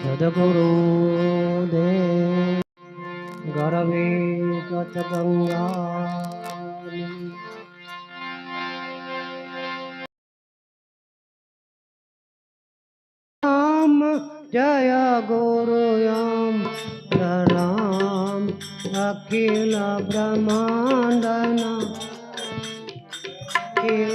सद्गुरुदेव गरवे गतगङ्गा राम जय गुरुयां राम अखिल ब्रह्माण्डना। अखिल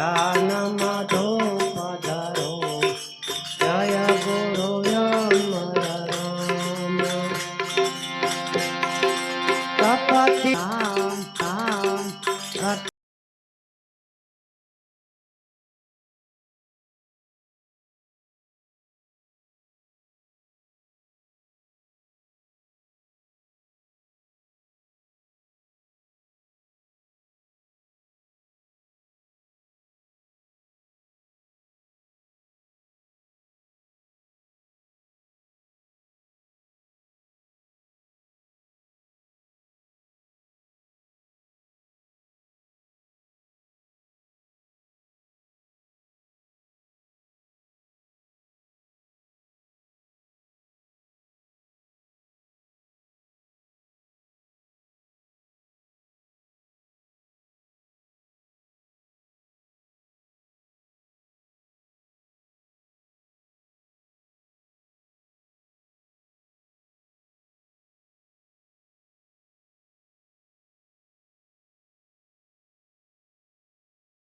नमः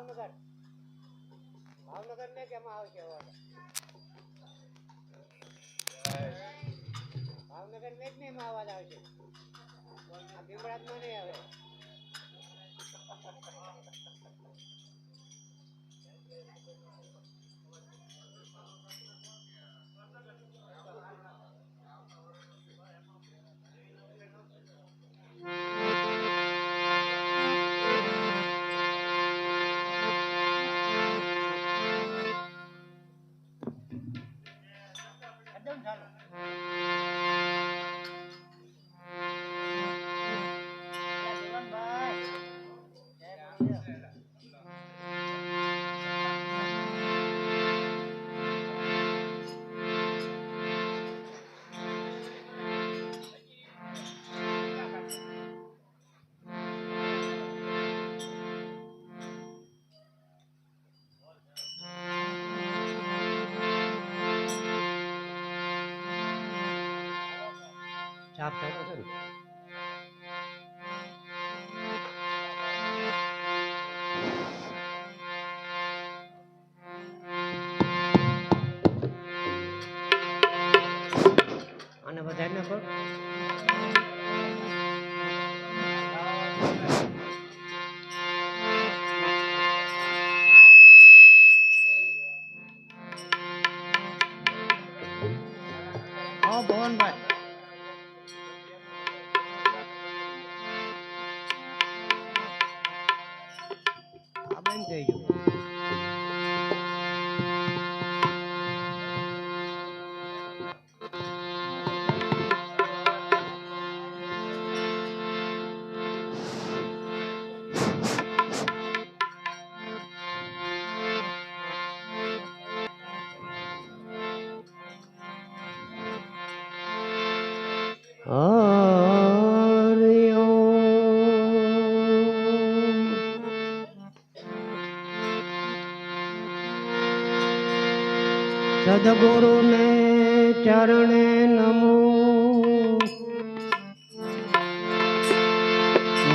भावनगर। भावनगर ने जमा हो गया वाला भावनगर में इतने मावाला हो गए अभी बड़ा मने आवे Thank. आप क्या कर रहे हो સદગુરુ ને ચરણે નમો.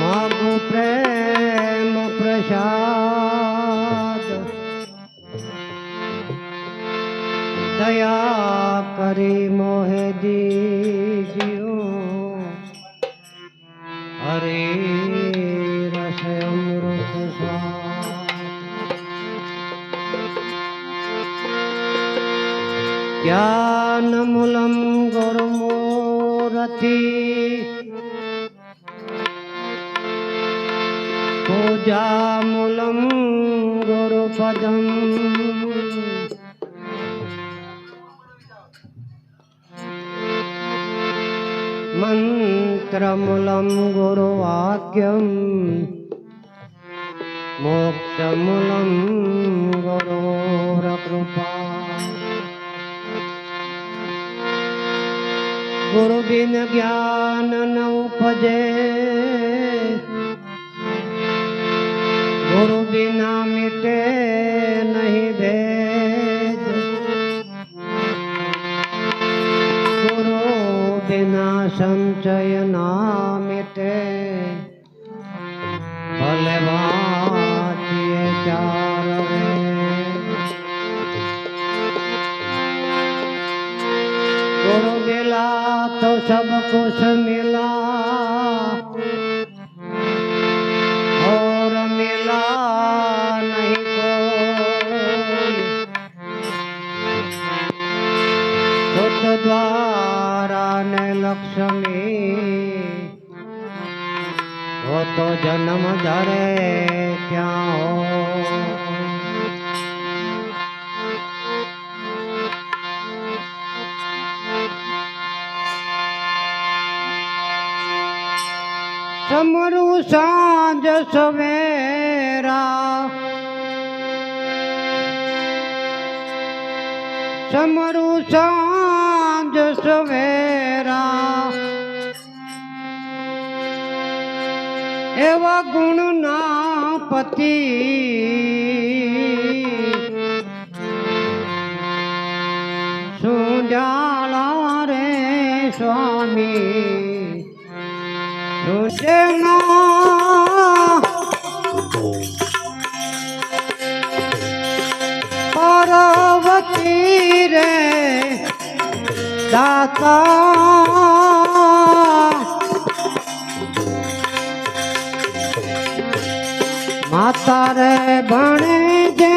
માગુ પ્રેમ પ્રસાદ. દયા કરી મોહે ज्ञानमूलं गुरुमूरति पूजामूलं गुरुपदम् मन्त्रमूलं गुरुवाक्यम् मोक्षमूलं गुरोरकृपा गुरु बिन ज्ञान न उपजे। गुरु बिना मिटे नहीं दे गुरु बिना संचय ना मिटे। भले भात चार सब कुछ मिला और मिला नहीं कोई सुत द्वारा ने लक्ष्मी वो तो जन्म धरे क्या हो? સમરું સાંજ સવેરા. સમરું સાંજ સવેરા. એવા ગુણના પતિ. સુજાળા રે સ્વામી. ঢোলে না পার্বতী রে দাতা। মাতারে বনে যে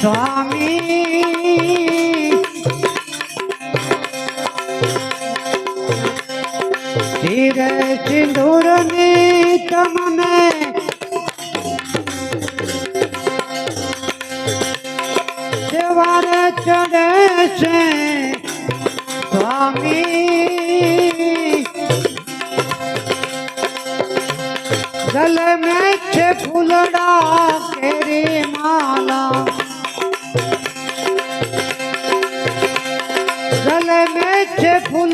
स्वामी। धीरे सिंदूर में देवर स्वामी। गल में छे फूलड़ा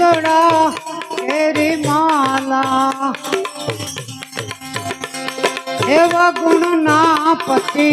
ગળા એરી માલા. એવા ગુણના પતિ.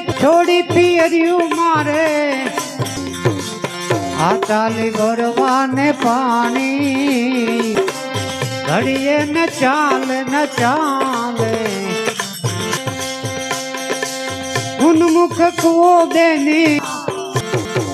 છોડી છોડી પિયર્યું મારે. આ ચાલી ભરવાને પાણી. ઘડીએ ન ચાલ, ન ચાલે. ઉન્મુખ કુઓ દેની.